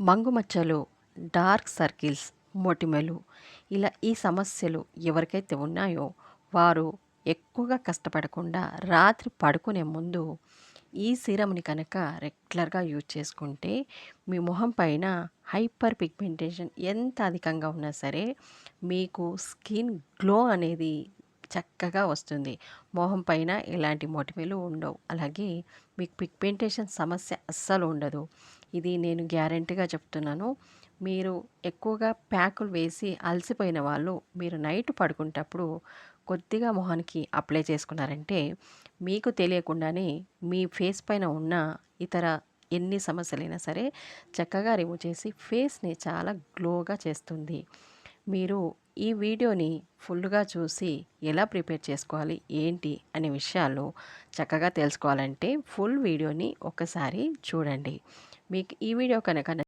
మంగుమచ్చలు dark circles మొటిమలు ఇలా ఈ సమస్యలు ఎవరికైతే ఉన్నాయో వారు ఎక్కువగా కష్టపడకుండా రాత్రి పడుకునే ముందు ఈ సీరమ్ని కనుక రెగ్యులర్గా యూజ్ చేసుకుంటే మీ మొహం పైన హైపర్ పిగ్మెంటేషన్ ఎంత అధికంగా ఉన్నా సరే మీకు స్కిన్ గ్లో అనేది చక్కగా వస్తుంది. మొహం పైన ఎలాంటి మొటిమలు ఉండవు. అలాగే మీకు పిగ్మెంటేషన్ సమస్య అస్సలు ఉండదు. ఇది నేను గ్యారంటీగా చెప్తున్నాను. మీరు ఎక్కువగా ప్యాకులు వేసి అలసిపోయిన వాళ్ళు మీరు నైట్ పడుకునేటప్పుడు కొద్దిగా మొహానికి అప్లై చేసుకున్నారంటే మీకు తెలియకుండానే మీ ఫేస్ పైన ఉన్న ఇతర ఎన్ని సమస్యలైనా సరే చక్కగా రిమూవ్ చేసి ఫేస్ని చాలా గ్లోగా చేస్తుంది. మీరు ఈ వీడియోని ఫుల్గా చూసి ఎలా ప్రిపేర్ చేసుకోవాలి ఏంటి అనే విషయాలు చక్కగా తెలుసుకోవాలంటే ఫుల్ వీడియోని ఒకసారి చూడండి. మీకు ఈ వీడియో కనుక